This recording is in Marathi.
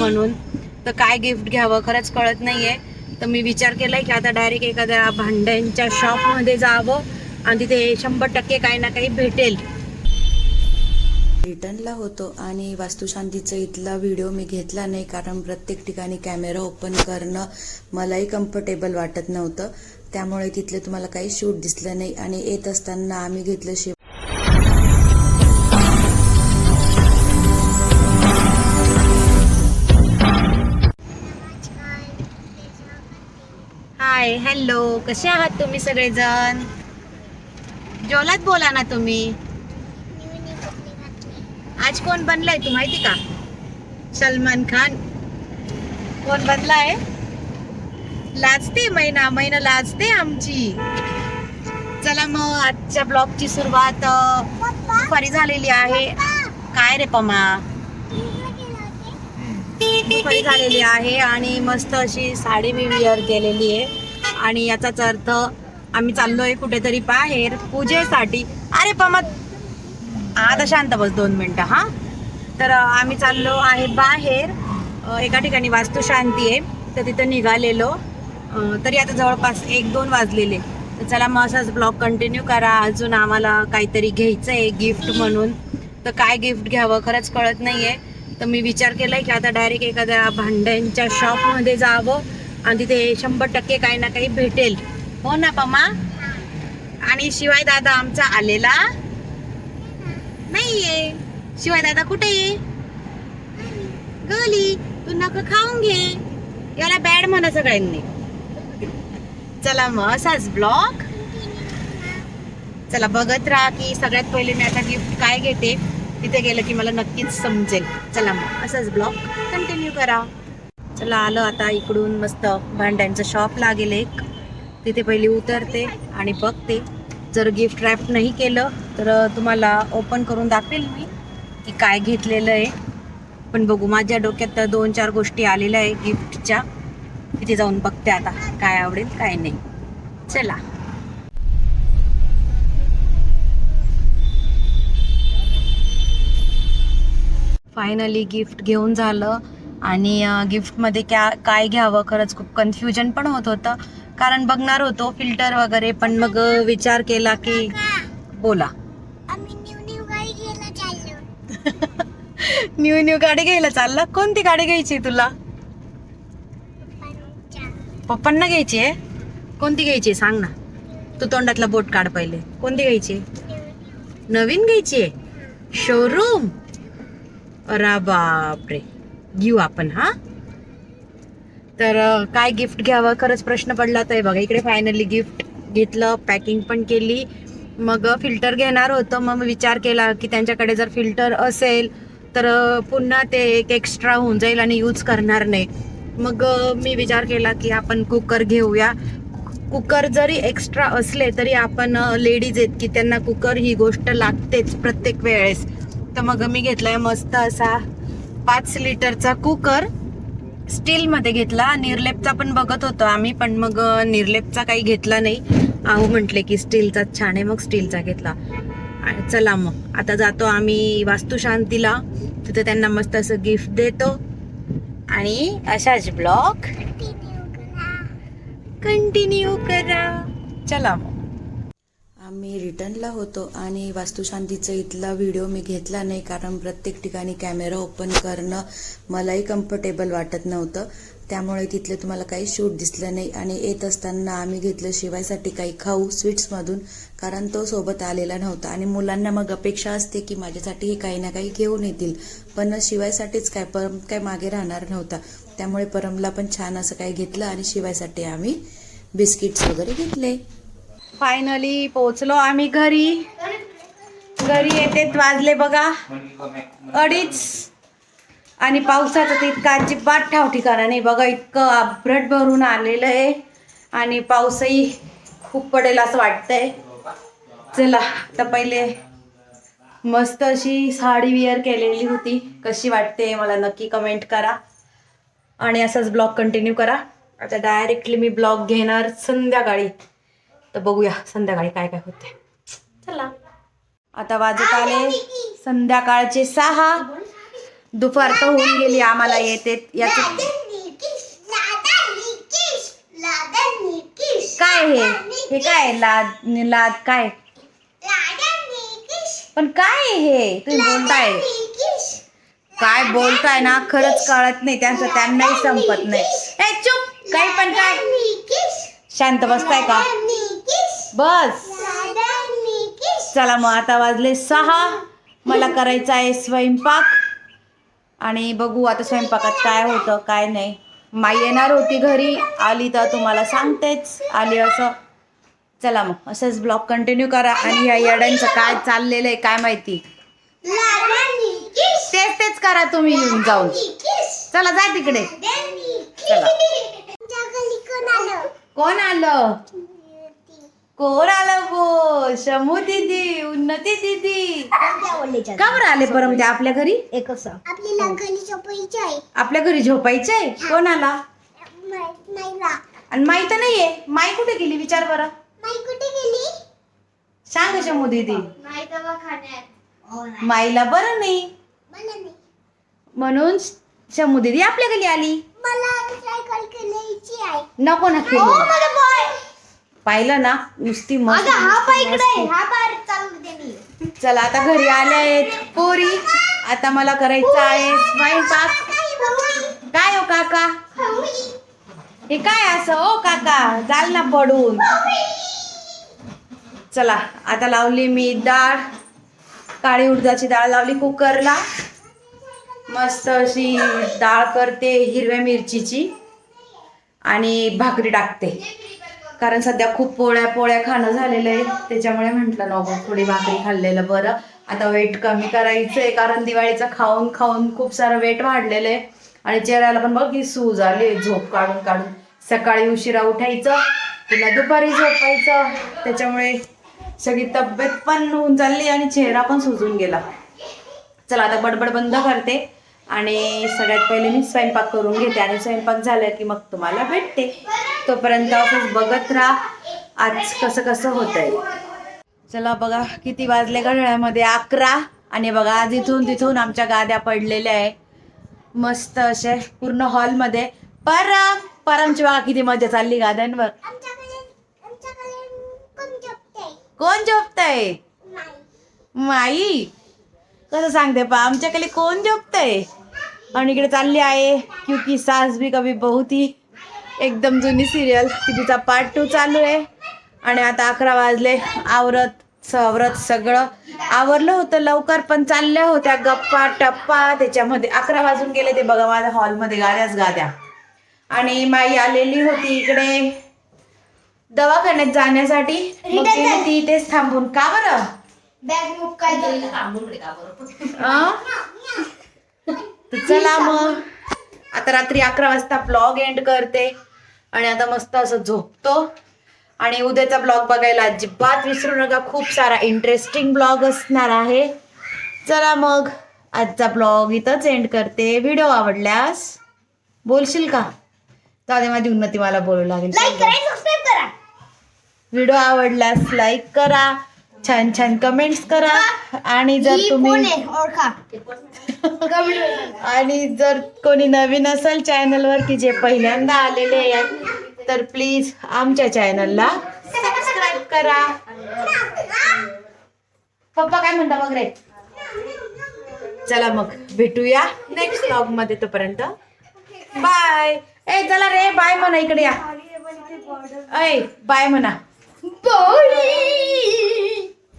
म्हणून. तर काय गिफ्ट घ्यावं खरंच कळत नाहीये. तर मी विचार केलाय की आता डायरेक्ट एखाद्या भांड्यांच्या शॉपमध्ये जावं आणि तिथे शंभर टक्के काही ना काही भेटेल. रिटर्नला होतो आणि वास्तुशांतीचा इथला व्हिडिओ मी घेतला नाही कारण प्रत्येक ठिकाणी कॅमेरा ओपन करणं मलाही कम्फर्टेबल वाटत नव्हतं. त्यामुळे तिथले तुम्हाला काही शूट दिसलं नाही आणि येत असताना आम्ही घेतलं शिव हाय हॅलो कसे आहात तुम्ही सगळेजण? जोलात बोला ना तुम्ही. आज कोण बनलाय तू माहिती का? सलमान खान. कोण बनलाय? लाजते महिना महिना लाजते आमची. चला मग आजच्या ब्लॉगची सुरुवात दुपारी झालेली आहे. काय रे पमा? दुपारी झालेली आहे आणि मस्त अशी साडी मी विअर केलेली आहे. आणि याचाच अर्थ आम्ही चाललोय कुठेतरी बाहेर पूजेसाठी. अरे पमा आता शांत बस दोन मिनटं हा? तर आम्ही चाललो आहे बाहेर. एका ठिकाणी वास्तुशांती आहे. तर तिथं निघालेलो. तरी आता जवळपास एक दोन वाजलेले. तर चला मग असाच ब्लॉग कंटिन्यू करा. अजून आम्हाला काहीतरी घ्यायचं आहे गिफ्ट म्हणून. तर काय गिफ्ट घ्यावं खरंच कळत नाही आहे तर मी विचार केला की आता डायरेक्ट एखाद्या भांड्यांच्या शॉपमध्ये जावं. आणि तिथे शंभर टक्के काही ना काही भेटेल. हो ना पमा आणि शिवाय दादा आमचा आलेला नाहीये. शिवाय दादा कुठे गली. तू नका खाऊन घे. याला बॅड म्हणा सगळ्यांनी. चला मग असाच ब्लॉग चला बघत राहा की सगळ्यात पहिले मी आता गिफ्ट काय घेते. तिथे गेलं की मला नक्कीच समजेल. चला मग असाच ब्लॉग कंटिन्यू करा. चला आलं आता इकडून मस्त भांड्यांचं शॉप लागेल एक. तिथे पहिली उतरते आणि बघते. जर गिफ्ट रॅप नाही केलं तर तुम्हाला ओपन करून दाखवेल मी की काय घेतलेलं आहे. पण बघू माझ्या डोक्यात तर दोन चार गोष्टी आलेल्या आहे गिफ्टच्या तिथे जाऊन बघते आता काय आवडेल काय नाही. चला. फायनली गिफ्ट घेऊन झालं. आणि गिफ्टमध्ये क्या काय घ्यावं? खरंच खूप कन्फ्युजन पण होत होतं. कारण बघणार होतो फिल्टर वगैरे पण मग विचार केला की बोला. न्यू न्यू गाडी घ्यायला चाललो. न्यू न्यू गाडी घ्यायला चालला? कोणती गाडी घ्यायची तुला? पप्पांना घ्यायची आहे? कोणती घ्यायची सांग ना. तू तोंडातला बोट काढ पहिले. कोणती घ्यायची? नवीन. घ्यायची आहे? शोरूम अरे बापरे. घेऊ आपण हा? तर काय गिफ्ट घ्यावं? खरंच प्रश्न पडला तर बघा इकडे फायनली गिफ्ट घेतलं पॅकिंग पण केली. मग फिल्टर घेणार होतं. मग विचार केला की त्यांच्याकडे जर फिल्टर असेल तर पुन्हा ते एक एक्स्ट्रा होऊन जाईल आणि यूज करणार नाही. मग मी विचार केला की आपण कुकर घेऊया. कुकर जरी एक्स्ट्रा असले तरी आपण लेडीज आहेत की त्यांना कुकर ही गोष्ट लागतेच प्रत्येक वेळेस. तर मग मी घेतलाय मस्त असा पाच लिटरचा कुकर स्टीलमध्ये घेतला. निर्लेपचा पण बघत होतो आम्ही पण मग निर्लेपचा काही घेतला नाही. आहो म्हटले की स्टीलचाच छान आहे मग स्टीलचा घेतला. आणि चला मग. आता जातो आम्ही वास्तुशांतीला. तिथे त्यांना मस्त असं गिफ्ट देतो. आणि अशाच ब्लॉग कंटिन्यू करा. चला मग. आम्ही रिटर्नला होतो आणि वास्तुशांतीचा इथला व्हिडिओ मी घेतला नाही कारण प्रत्येक ठिकाणी कॅमेरा ओपन करणं मलाही कम्फर्टेबल वाटत नव्हतं. त्यामुळे तिथले तुम्हाला काही शूट दिसलं नाही आणि येत असताना आम्ही घेतलं शिवायसाठी काही खाऊ स्वीट्समधून कारण तो सोबत आलेला नव्हता. आणि मुलांना मग अपेक्षा असते की माझ्यासाठी काही ना काही घेऊन येतील. पण शिवायसाठीच काय परम काय मागे राहणार नव्हता. त्यामुळे परमला पण छान असं काही घेतलं आणि शिवायसाठी आम्ही बिस्किट्स वगैरे घेतले. फायनली पोहोचलो आम्ही घरी. घरी येते वाजले बघा. अडीच. आणि पावसाचं तर इतका अजिबात ठाव ठिकाणा नाही बघा इतकं अभ्रट भरून आलेलं आहे. आणि पाऊसही खूप पडेल असं वाटतंय. चला आता पहिले मस्त अशी साडी विअर केलेली होती. कशी वाटते मला नक्की कमेंट करा. आणि असाच ब्लॉग कंटिन्यू करा. आता डायरेक्टली मी ब्लॉग घेणार संध्याकाळी. तर बघूया संध्याकाळी काय काय होते चला. आता वाजत आले संध्याकाळचे सहा. दुपार तर होऊन गेली आम्हाला येते. याचं काय हे? हे काय लाद लाद काय? पण काय हे? तुम्ही बोलताय. काय बोलताय ना खरंच कळत नाही. त्यांचं त्यांनाही संपत नाही. चुप! काही पण काय? शांत बसताय का? बस. चला मग आता वाजले सहा. मला करायचा आहे स्वयंपाक. आणि बघू आता स्वयंपाकात काय होतं काय नाही. माई येणार होती घरी. आली तर तुम्हाला सांगतेच. आली असं. चला मग असंच ब्लॉग कंटिन्यू करा. आणि या येड्यांचं काय चाललेलं आहे काय माहिती? तेच तेच करा तुम्ही येऊन जाऊन. चला जा तिकडे. चला. कोण आलं? कोण आलं बो शमू दिदी उन्नती दिदी का बरं आले परम ते आपल्या घरी? आपल्याला घरी झोपायची आहे. आपल्या घरी झोपायचंय कोण आला? माहीत नाही ना आणि माई तर नाहीये. माई कुठे गेली? विचार बरं. माई कुठे गेली? सांग शमू दिदी माई दवाखान्यात. माईला बरं नाही. म्हणून शमू दिदी आपल्या घरी आली. मला सायकल खेळायची आहे. नको ना खेळू. पाहिलं ना नुसती मस्त हा. हा चालू आता घरी आल्या आहेत पोरी आता मला करायचं आहे. स्वयंपाक काय हो काका? हे काय असं? ओ काका जाल ना पडून. चला आता लावली मी डाळ. काळी उडदाची डाळ लावली कुकरला. मस्त अशी डाळ करते हिरव्या मिरचीची. आणि भाकरी टाकते. कारण सध्या खूप पोळ्या पोळ्या खाणं झालेलं आहे. त्याच्यामुळे म्हटलं नको थोडी भाकरी खाल्लेलं बरं. आता वेट कमी करायचं आहे कारण दिवाळीचं खाऊन खाऊन खूप सारं वेट वाढलेलं आहे. आणि चेहऱ्याला पण बघ की सूज आली आहे झोप काढून काढून. सकाळी उशिरा उठायचं पुन्हा दुपारी झोपायचं. त्याच्यामुळे सगळी तब्येत पण होऊन चालली आणि चेहरा पण सुजून गेला. चला आता बडबड बंद करते. आणि सगळ्यात पहिले मी स्वयंपाक करून घेते आणि स्वयंपाक झाला की मग तुम्हाला भेटते. तोपर्यंत ऑफिस बघत राहा. आज कसं कसं होतंय. चला बघा किती वाजले घड्याळ्यामध्ये अकरा. आणि बघा आज इथून तिथून आमच्या गाद्या पडलेल्या आहे. मस्त असे पूर्ण हॉलमध्ये. परम परमची बघा किती मजा चालली गाद्यांवर. कोण झोपते कोण झोपतंय? माई. कसं सांगते पा आमच्याकडे कोण झोपतंय? आणि इकडे चालली आहे. क्योंकि सास भी कभी बहुत. ही एकदम जुनी सिरियल तिचा पार्ट टू चालू आहे. आणि आता अकरा वाजले. आवरत सवरत सगळं. आवरलं होतं लवकर पण चालल्या होत्या. गप्पा टप्पा. त्याच्यामध्ये अकरा वाजून गेले ते बघा माझ्या हॉलमध्ये गाद्याच गाद्या आणि माई आलेली होती इकडे. दवाखान्यात जाण्यासाठी. ती इथेच थांबून. का बरं? बॅग काय आ? तर चला मग. आता रात्री अकरा वाजता ब्लॉग एंड करते. आणि आता मस्त असं झोपतो. आणि उद्याचा ब्लॉग बघायला अजिबात विसरू नका. खूप सारा इंटरेस्टिंग ब्लॉग असणार आहे. चला मग. आजचा ब्लॉग इथंच एंड करते. व्हिडिओ आवडल्यास बोलशील का? दादा माझी उन्नती मला बोलू लागेल. व्हिडिओ आवडल्यास लाईक करा. छान छान कमेंट्स करा. आणि जर तुम्ही आणि जर कोणी नवीन असेल चॅनलवर की जे पहिल्यांदा आलेले आहेत तर प्लीज आमच्या चॅनलला सबस्क्राईब करा. पप्पा काय म्हणता मग रे? चला मग भेटूया नेक्स्ट ब्लॉगमध्ये तोपर्यंत. बाय ए चला रे बाय म्हणा इकडे या. ऐ बाय म्हणा.